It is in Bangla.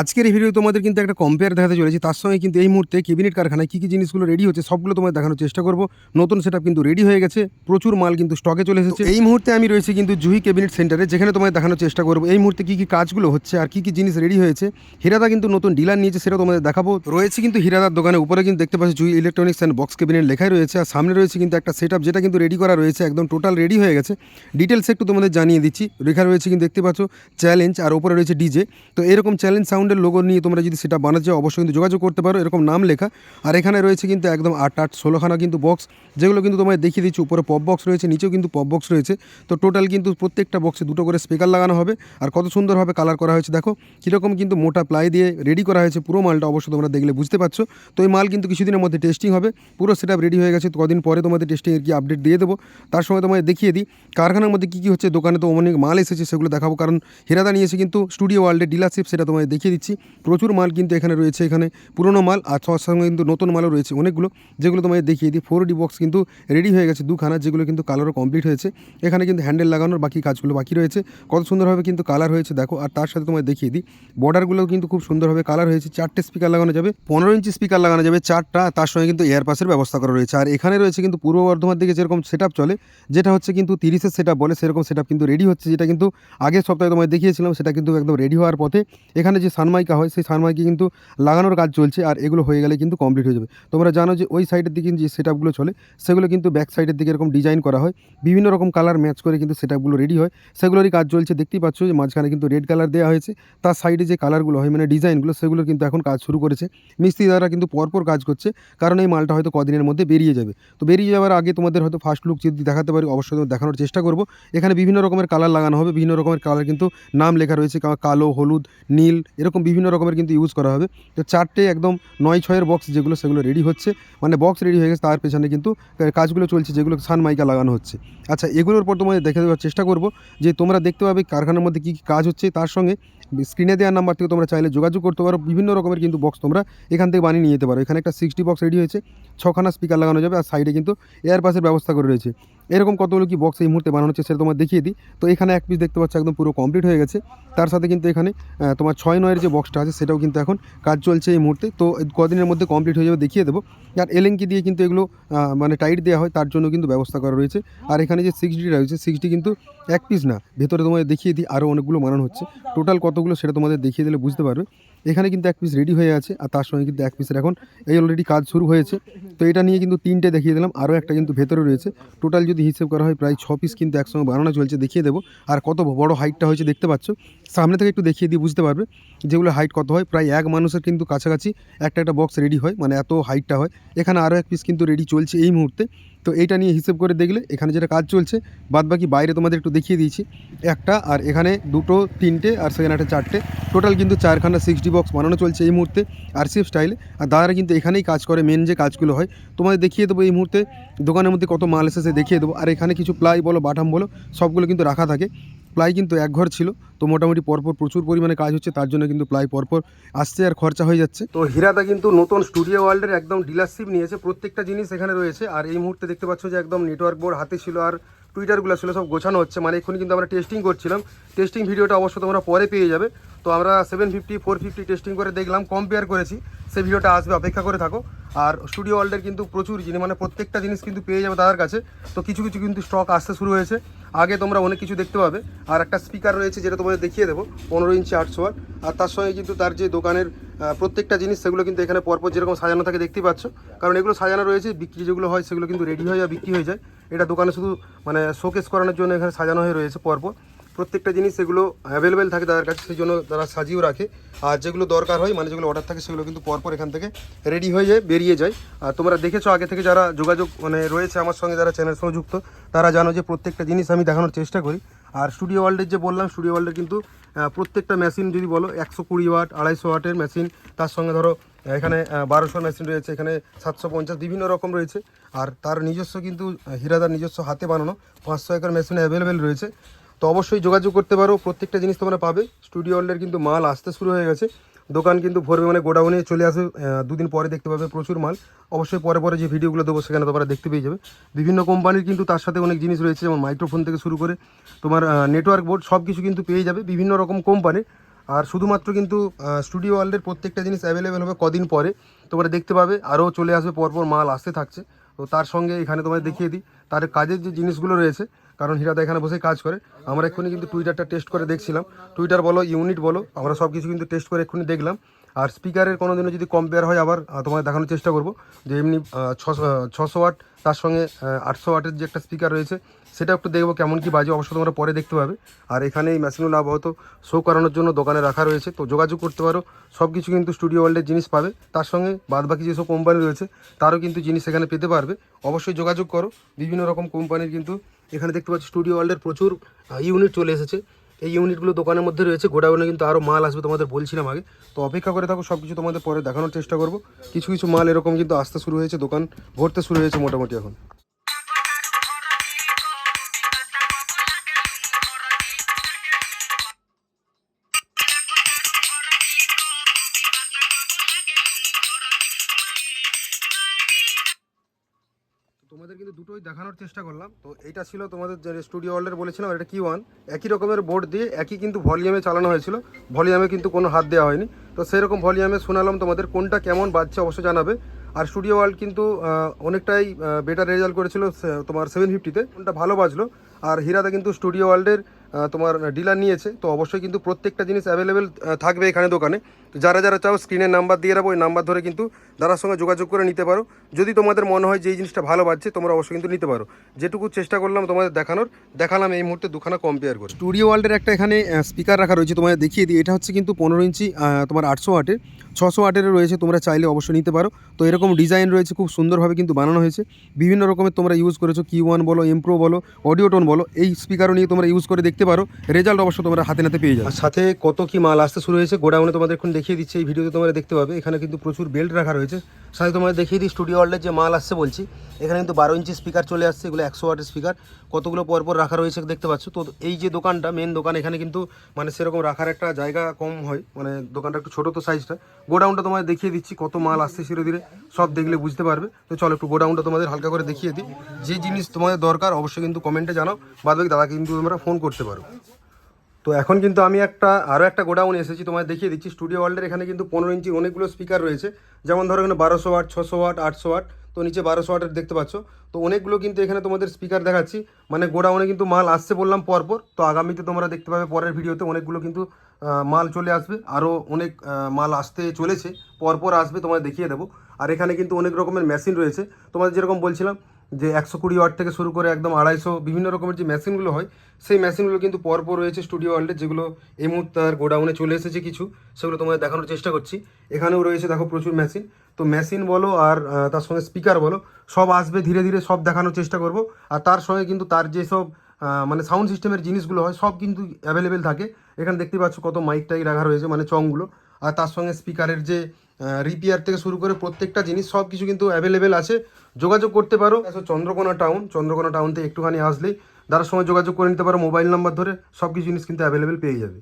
আজকের এই ভিডিও তোমাদের কিন্তু একটা কম্পেয়ার দেখাতে চলেছি। তার সঙ্গে কিন্তু এই মুহূর্তে কেবিনেট কারখানায় কী কী জিনিসগুলো রেডি হচ্ছে সবগুলো তোমাদের দেখানোর চেষ্টা করব। নতুন সেটআপ কিন্তু রেডি হয়ে গেছে। প্রচুর মাল কিন্তু স্টকে চলে এসেছে। এই মুহূর্তে আমি রয়েছি কিন্তু জুহি কেবিনেট সেন্টারে যেখানে তোমাদের দেখানোর চেষ্টা করব। এই মুহূর্তে কী কী কাজগুলো হচ্ছে আর কী কী জিনিস রেডি হয়েছে, হিরাদা কিন্তু নতুন ডিলার নিয়েছে সেটা তোমাদের দেখাবো। রয়েছে কিন্তু হিরাদার দোকানে উপরে কিন্তু দেখতে পাচ্ছি, Juhi electronics and box cabinet লেখাই রয়েছে। আর সামনে রয়েছে কিন্তু একটা সেটআপ যেটা কিন্তু রেডি করা রয়েছে, একদম টোটাল রেডি হয়ে গেছে। ডিটেলস একটু তোমাদের জানিয়ে দিচ্ছি। লেখা রয়েছে কিন্তু দেখতে পাচ্ছ চ্যালেঞ্জ আর উপরে রয়েছে ডিজে তো এরকম চ্যালেঞ্জ সাউন্ডের লোগো নিয়ে তোমরা যদি সেটা বানাতে চাও, অবশ্যই কিন্তু যোগাযোগ করতে পারো, এরকম নাম লেখা। আর এখানে রয়েছে কিন্তু একদম আট আট ষোলোখানা কিন্তু বক্স যেগুলো কিন্তু তোমায় দেখিয়ে দিচ্ছি, উপরে পপ বক্স রয়েছে, নিচেও কিন্তু পপ বক্স রয়েছে। তো টোটাল কিন্তু প্রত্যেকটা বক্সে দুটো করে স্পিকার লাগানো হবে। আর কত সুন্দরভাবে কালার করা হয়েছে, দেখো, কীরকম কিন্তু মোটা প্লাই দিয়ে রেডি করা হয়েছে পুরো মালটা অবশ্যই তোমরা দেখলে বুঝতে পারছ। তো এই মাল কিন্তু কিছুদিনের মধ্যে টেস্টিং হবে, পুরো সেট রেডি হয়ে গেছে, কদিন পরে তোমাদের টেস্টিংয়ের কি আপডেট দিয়ে দেবো। তার সময় তোমায় দেখিয়ে দিই, কারখানার মধ্যে কী কী হচ্ছে, দোকানে তো অনেক মাল এসেছে, সেগুলো দেখাবো। কারণ হিরাদা নিয়েছে কিন্তু স্টুডিও ওয়ার্ল্ডের ডিলারশিপ সেটা তোমায় দেখিয়ে দিচ্ছি প্রচুর মাল কিন্তু এখানে রয়েছে। এখানে পুরনো মাল আর তার সঙ্গে কিন্তু নতুন মালও রয়েছে। অনেকগুলো, যেগুলো তোমায় দেখিয়ে দিই। ফোর ডি বক্স কিন্তু রেডি হয়ে গেছে দুখানা, যেগুলো কিন্তু কালারও কমপ্লিট হয়েছে। এখানে কিন্তু হ্যান্ডেল লাগানোর বাকি কাজগুলো বাকি রয়েছে। কত সুন্দরভাবে কিন্তু কালার হয়েছে, দেখো। আর তার সাথে তোমায় দেখিয়ে দিই। বর্ডারগুলো কিন্তু খুব সুন্দরভাবে কালার হয়েছে। চারটে স্পিকার লাগানো যাবে। পনেরো ইঞ্চি স্পিকার লাগানো যাবে চারটা। তার সঙ্গে কিন্তু এয়ার পাসের ব্যবস্থা করা রয়েছে। আর এখানে রয়েছে কিন্তু পূর্ব বর্ধমান দিকে যেরকম সেট চলে, যেটা হচ্ছে কিন্তু তিরিশের সেট বলে, সেরকম সেট কিন্তু রেডি হচ্ছে, যেটা কিন্তু আগের সপ্তাহে তোমায় দেখিয়েছিলাম, সেটা কিন্তু একদম রেডি হওয়ার পথে। এখানে যে সানমাইকা হয়, সেই সানমাইকে কিন্তু লাগানোর কাজ চলছে আর এগুলো হয়ে গেলে কিন্তু কমপ্লিট হয়ে যাবে। তোমরা জানো যে ওই সাইডের দিকে যে সেট আপগুলো চলে, সেগুলো কিন্তু ব্যাক সাইডের দিকে এরকম ডিজাইন করা হয়। বিভিন্ন রকম কালার ম্যাচ করে কিন্তু সেট আপগুলো রেডি হয়। সেগুলোরই কাজ চলছে, দেখতেই পাচ্ছ যে মাঝখানে কিন্তু রেড কালার দেওয়া হয়েছে। তার সাইডে যে কালারগুলো হয় মানে ডিজাইনগুলো সেগুলো কিন্তু এখন কাজ শুরু করেছে। মিস্ত্রি দ্বারা কিন্তু পরপর কাজ করছে, কারণ এই মালটা হয়তো কদিনের মধ্যে বেরিয়ে যাবে। তো বেরিয়ে যাওয়ার আগে তোমাদের হয়তো ফার্স্ট লুক যদি দেখাতে পারি, অবশ্যই দেখানোর চেষ্টা করব। এখানে বিভিন্ন রকমের কালার লাগানো হবে, বিভিন্ন রকমের কালার কিন্তু নাম লেখা রয়েছে কালো, হলুদ, নীল এরকম বিভিন্ন রকমের কিন্তু ইউজ করা হবে। তো চারটে একদম নয়, ছয়ের বক্স যেগুলো, সেগুলো রেডি হচ্ছে। মানে বক্স রেডি হয়ে গেছে, তার পেছনে কিন্তু কাজগুলো চলছে, যেগুলো সানমাইকা লাগানো হচ্ছে। আচ্ছা এগুলোর পর তোমাদের দেখে দেওয়ার চেষ্টা করব যে তোমরা দেখতে পাবে কারখানার মধ্যে কী কী কাজ হচ্ছে। তার সঙ্গে স্ক্রিনে দেওয়ার নাম্বার থেকে তোমরা চাইলে যোগাযোগ করতে পারো। বিভিন্ন রকমের কিন্তু বক্স তোমরা এখান থেকে বানিয়ে নিয়ে যেতে পারো। এখানে একটা সিক্সটি বক্স রেডি হয়েছে, ছখানা স্পিকার লাগানো যাবে আর সাইডে কিন্তু এয়ার পাসের ব্যবস্থা করে রয়েছে। এরকম কতগুলো কি বক্স এই মুহূর্তে বানানো হচ্ছে সেটা তোমার দেখিয়ে দিই। তো এখানে এক পিস দেখতে পাচ্ছ, একদম পুরো কমপ্লিট হয়ে গেছে। তার সাথে কিন্তু এখানে তোমার ছয় নয়ের যে বক্সটা আছে সেটাও কিন্তু এখন কাজ চলছে এই মুহূর্তে। তো কদিনের মধ্যে কমপ্লিট হয়ে যাবে দেখিয়ে দেবো। আর এলেঙ্কি দিয়ে কিন্তু এগুলো মানে টাইট দেওয়া হয়, তার জন্য কিন্তু ব্যবস্থা করা রয়েছে। আর এখানে যে সিক্স ডি রয়েছে সিক্স ডি কিন্তু এক পিস না। ভেতরে তোমাদের দেখিয়ে দিই, আরও অনেকগুলো বানানো হচ্ছে। টোটাল কতগুলো সেটা তোমাদের দেখিয়ে দিলে বুঝতে পারবে। এখানে কিন্তু এক পিস রেডি হয়ে আছে আর তার সঙ্গে কিন্তু এক পিসের এখন এই অলরেডি কাজ শুরু হয়েছে। তো এটা নিয়ে কিন্তু তিনটে দেখিয়ে দিলাম, আরও একটা কিন্তু ভেতরে রয়েছে। টোটাল যদি হিসেব করা হয় প্রায় ছ পিস কিন্তু একসঙ্গে বানানো চলছে, দেখিয়ে দেবো। আর কত বড় হাইটটা হয়েছে দেখতে পাচ্ছ? সামনে থেকে একটু দেখিয়ে দিয়ে বুঝতে পারবে যেগুলো হাইট কত হয়। প্রায় এক মানুষের কিন্তু কাছাকাছি একটা একটা বক্স রেডি হয় মানে এত হাইটটা হয়। এখানে আরও এক পিস কিন্তু রেডি চলছে এই মুহূর্তে। তো এইটা নিয়ে হিসেব করে দেখলে এখানে যেটা কাজ চলছে বাদ বাকি বাইরে তোমাদের একটু দেখিয়ে দিয়েছি। একটা আর এখানে দুটো, তিনটে আর সেখানে একটা চারটে। টোটাল কিন্তু চারখানা সিক্সটি বক্স বানানো চলছে এই মুহূর্তে আর আরসিএফ স্টাইলে আর দাদারা কিন্তু এখানেই কাজ করে মেন যে কাজগুলো হয়। তোমাদের দেখিয়ে দেবো এই মুহূর্তে, দোকানের মধ্যে কত মাল এসেছে দেখিয়ে দেবো। আর এখানে কিছু প্লাই বলো, বাটাম বলো, সবগুলো কিন্তু রাখা থাকে। প্লাই কিন্তু এক ঘর ছিল। তো মোটামুটি পরপর প্রচুর পরিমাণে কাজ হচ্ছে, তার জন্য কিন্তু প্লাই পরপর আসছে আর খরচা হয়ে যাচ্ছে। তো হিরাদা কিন্তু নতুন স্টুডিও ওয়ার্ল্ডের একদম ডিলারশিপ নিয়েছে। প্রত্যেকটা জিনিস এখানে রয়েছে। আর এই মুহূর্তে দেখতে পাচ্ছ যে একদম নেটওয়ার্ক বোর্ড হাতে ছিল। আর টুইটারগুলো ছিল সব গোছানো হচ্ছে। মানে এক্ষুনি কিন্তু আমরা টেস্টিং করছিলাম। টেস্টিং ভিডিওটা অবশ্য তোমরা পরে পেয়ে যাবে। তো আমরা seven fifty four fifty testing করে দেখলাম কম্পেয়ার করেছি। সেই ভিডিওটা আসবে, অপেক্ষা করে থাকো। আর স্টুডিও ওয়ার্ল্ডের কিন্তু প্রচুর জিনিস মানে প্রত্যেকটা জিনিস কিন্তু পেয়ে যাবে তাদের কাছে। তো কিছু কিছু কিন্তু স্টক আসতে শুরু হয়েছে। আগে তোমরা অনেক কিছু দেখতে পাবে। আর একটা স্পিকার রয়েছে যেটা তোমাদের দেখিয়ে দেবো, পনেরো ইঞ্চি আটশো আর তার সঙ্গে কিন্তু তার যে দোকানের প্রত্যেকটা জিনিস, সেগুলো কিন্তু এখানে পরপর যেরকম সাজানো থাকে দেখতেই পাচ্ছ। কারণ এগুলো সাজানো রয়েছে, বিক্রি যেগুলো হয়, সেগুলো কিন্তু রেডি হয়ে বিক্রি হয়ে যায়। এটা দোকানে শুধু মানে শোকেস করানোর জন্য এখানে সাজানো হয়ে রয়েছে পরপর। প্রত্যেকটা জিনিস সেগুলো অ্যাভেলেবেল থাকে তাদের কাছে, সেই জন্য তারা সাজিয়েও রাখে। আর যেগুলো দরকার হয় মানে যেগুলো অর্ডার থাকে, সেগুলো কিন্তু পরপর এখান থেকে রেডি হয়ে যায়, বেরিয়ে যায়। আর তোমরা দেখেছ আগে থেকে যারা যোগাযোগ মানে রয়েছে আমার সঙ্গে, যারা চ্যানেল সঙ্গে যুক্ত, তারা জানো যে প্রত্যেকটা জিনিস আমি দেখানোর চেষ্টা করি। আর স্টুডিও ওয়ার্ল্ডের যে বললাম স্টুডিও ওয়ার্ল্ডের কিন্তু প্রত্যেকটা মেশিন যদি বলো, একশো কুড়ি ওয়াট আড়াইশো ওয়াটের মেশিন তার সঙ্গে ধরো, এখানে বারোশো মেশিন রয়েছে, এখানে সাতশো পঞ্চাশ, বিভিন্ন রকম রয়েছে। আর তার নিজস্ব কিন্তু হীরাদার নিজস্ব হাতে বানানো, পাঁচশো একর মেশিনে অ্যাভেলেবেল রয়েছে। তো অবশ্যই যোগাযোগ করতে পারো, প্রত্যেকটা জিনিস তোমরা পাবে। স্টুডিও ওয়ার্ল্ডের কিন্তু মাল আসতে শুরু হয়ে গেছে। দোকান কিন্তু ভরবে মানে গোডাউনে চলে আসে দুদিন পরে দেখতে পাবে প্রচুর মাল। অবশ্যই পরে পরে যে ভিডিওগুলো দেবো সেখানে তোমরা দেখতে পেয়ে যাবে। বিভিন্ন কোম্পানির কিন্তু তার সাথে অনেক জিনিস রয়েছে, যেমন মাইক্রোফোন থেকে শুরু করে তোমার নেটওয়ার্ক বোর্ড সব কিছু কিন্তু পেয়ে যাবে বিভিন্ন রকম কোম্পানির আর শুধুমাত্র কিন্তু স্টুডিও ওয়ার্ল্ডের প্রত্যেকটা জিনিস অ্যাভেলেবেল হবে কদিন পরে। তোমরা দেখতে পাবে, আরও চলে আসবে, পরপর মাল আসতে থাকছে। তো তার সঙ্গে এখানে তোমায় দেখিয়ে দিই। তার কাজের যে জিনিসগুলো রয়েছে, কারণ হীরাদা এখানে বসে কাজ করে। আমরা এক্ষুনি কিন্তু টুইটারটা টেস্ট করে দেখছিলাম। টুইটার বলো ইউনিট বলো, আমরা সব কিছু কিন্তু টেস্ট করে এক্ষুনি দেখলাম। আর স্পিকারের কোনো দিনও যদি কম্পেয়ার হয়, আবার তোমায় দেখানোর চেষ্টা করব, যে এমনি ছশো ছশো ওয়াট তার সঙ্গে আটশো ওয়াটের যে একটা স্পিকার রয়েছে, সেটা একটু দেখব কেমন কি বাজে অবশ্য তোমরা পরে দেখতে পাবে। আর এখানে এই মেশিনগুলো আপাতত শো করানোর জন্য দোকানে রাখা রয়েছে, তো যোগাযোগ করতে পারো সব কিছু কিন্তু স্টুডিও ওয়ার্ল্ডের জিনিস পাবে। তার সঙ্গে বাদবাকি যেসব কোম্পানি রয়েছে, তারও কিন্তু জিনিস এখানে পেতে পারবে। অবশ্যই যোগাযোগ করো, বিভিন্ন রকম কোম্পানির কিন্তু, এখানে দেখতে পাচ্ছি স্টুডিও ওয়ার্ল্ডের প্রচুর ইউনিট চলে এসেছে। এই ইউনিটগুলো দোকানের মধ্যে রয়েছে, গোডাউনে কিন্তু আরও মাল আসবে তোমাদের বলছিলাম আগে। তো অপেক্ষা করে থাকো সব কিছু তোমাদের পরে দেখানোর চেষ্টা করব। কিছু কিছু মাল এরকম কিন্তু আসতে শুরু হয়েছে, দোকান ভরতে শুরু হয়েছে মোটামুটি এখন। তোমাদের কিন্তু দুটোই দেখানোর চেষ্টা করলাম। তো এটা ছিল তোমাদের যে স্টুডিও ওয়ার্ল্ডের বলেছিলাম এটা কি ওয়ান একই রকমের বোর্ড দিয়ে একই কিন্তু ভলিউমে চালানো হয়েছিল। ভলিউমে কিন্তু কোনো হাত দেওয়া হয়নি। তো সেরকম ভলিউমে শোনালাম তোমাদের কোনটা কেমন বাজছে অবশ্যই জানাবে। আর স্টুডিও ওয়ার্ল্ড কিন্তু অনেকটাই বেটার রেজাল্ট করেছিল তোমার সেভেন ফিফটিতে কোনটা ভালো বাজলো। আর হীরাদা কিন্তু স্টুডিও ওয়ার্ল্ডের তোমার ডিলার নিয়েছে। তো অবশ্যই কিন্তু প্রত্যেকটা জিনিস অ্যাভেলেবেল থাকবে এখানে দোকানে। যারা যারা চাও স্ক্রিনের নাম্বার দিয়ে রাখব ওই নাম্বার ধরে কিন্তু দাদার সঙ্গে যোগাযোগ করে নিতে পারো। যদি তোমাদের মনে হয় যে এই জিনিসটা ভালো বাজছে তোমরা অবশ্যই কিন্তু নিতে পারো। যেটুকু চেষ্টা করলাম তোমাদের দেখানোর দেখালাম এই মুহূর্তে দুখানা কম্পেয়ার করে। স্টুডিও ওয়ার্ল্ডের একটা এখানে স্পিকার রাখা রয়েছে তোমাদের দেখিয়ে দিই। এটা হচ্ছে কিন্তু পনেরো ইঞ্চি তোমার আটশো ওয়াটের ছশো ওয়াটেরও রয়েছে তোমরা চাইলে অবশ্যই নিতে পারো। তো এরকম ডিজাইন রয়েছে খুব সুন্দরভাবে কিন্তু বানানো হয়েছে। বিভিন্ন রকমের তোমরা ইউজ করেছ কি ওয়ান বলো এমপ্রো বলো অডিও টোন বলো এই স্পিকারও নিয়ে তোমরা ইউজ করে দেখতে পারো। রেজাল্ট অবশ্য তোমরা হাতে নাতে পেয়ে যাবে। সাথে কত কি মাল আসতে শুরু হয়েছে গোডাউনে তোমাদের এখন দেখিয়ে দিচ্ছে, এই ভিডিওতে তোমরা দেখতে পাবে। এখানে কিন্তু প্রচুর বেল্ট রাখা রয়েছে। সাথে তোমাদের দেখিয়ে দিই, স্টুডিও ওয়ার্ল্ডের যে মাল আসছে বলছি, এখানে কিন্তু বারো ইঞ্চি স্পিকার চলে আসছে, এগুলো একশো ওয়াটের স্পিকার কতগুলো পরপর রাখা রয়েছে দেখতে পাচ্ছ। তো এই যে দোকানটা মেন দোকান, এখানে কিন্তু মানে সেরকম রাখার একটা জায়গা কম হয়। মানে দোকানটা একটু ছোটো তো সাইজটা গোডাউনটা তোমাদের দেখিয়ে দিচ্ছি, কত মাল আসছে ধীরে ধীরে, সব দেখলে বুঝতে পারবে। তো চলো একটু গোডাউনটা তোমাদের হালকা করে দেখিয়ে দিই। যে জিনিস তোমাদের দরকার, অবশ্যই কিন্তু কমেন্টে জানাও। বাদবাকি দাদাকে কিন্তু তোমরা ফোন করতে পারো। তো এখন কিন্তু আমি একটা আরও একটা গোডাউন এসেছি, তোমায় দেখিয়ে দিচ্ছি। স্টুডিও ওয়ার্ল্ডের এখানে কিন্তু পনেরো ইঞ্চি অনেকগুলো স্পিকার রয়েছে। যেমন ধরো এখানে বারোশো ওয়াট, ছশো ওয়াট, আটশো ওয়াট, তো নিচে বারোশো ওয়াটের দেখতে পাচ্ছ। তো অনেকগুলো কিন্তু এখানে তোমাদের স্পিকার দেখাচ্ছি। মানে গোডাউনে কিন্তু মাল আসছে বললাম পরপর। তো আগামীতে তোমরা দেখতে পাবে পরের ভিডিওতে অনেকগুলো কিন্তু মাল চলে আসবে। আরও অনেক মাল আসতে চলেছে। পরপর আসবে তোমায় দেখিয়ে দেবো। আর এখানে কিন্তু অনেক রকমের মেশিন রয়েছে। তোমাদের যেরকম বলছিলাম যে একশো কুড়ি ওয়াট থেকে শুরু করে একদম আড়াইশো বিভিন্ন রকমের যে মেশিনগুলো হয়, সেই মেশিনগুলো কিন্তু পরপর রয়েছে স্টুডিও ওয়ার্ল্ডে, যেগুলো এই মুহূর্তে আর গোডাউনে চলে এসেছে কিছু, সেগুলো তোমাদের দেখানোর চেষ্টা করছি। এখানেও রয়েছে দেখো প্রচুর মেশিন। তো মেশিন বলো আর তার সঙ্গে স্পিকার বলো, সব আসবে ধীরে ধীরে সব দেখানোর চেষ্টা করব। আর তার সঙ্গে কিন্তু তার যেসব মানে সাউন্ড সিস্টেমের জিনিসগুলো হয়, সব কিন্তু অ্যাভেলেবেল থাকে। এখানে দেখতে পাচ্ছ কত মাইক টাইক রাখা রয়েছে মানে চংগুলো। আর তার সঙ্গে স্পিকারের যে রিপেয়ার থেকে শুরু করে প্রত্যেকটা জিনিস সব কিছু কিন্তু অ্যাভেলেবেল আছে। যোগাযোগ করতে পারো। চন্দ্রকোনা টাউন চন্দ্রকোনা টাউন থেকে একটুখানি আসলেই দাদার সঙ্গে যোগাযোগ করে নিতে পারো মোবাইল নাম্বার ধরে সব কিছু জিনিস কিন্তু অ্যাভেলেবেল পেয়ে যাবে।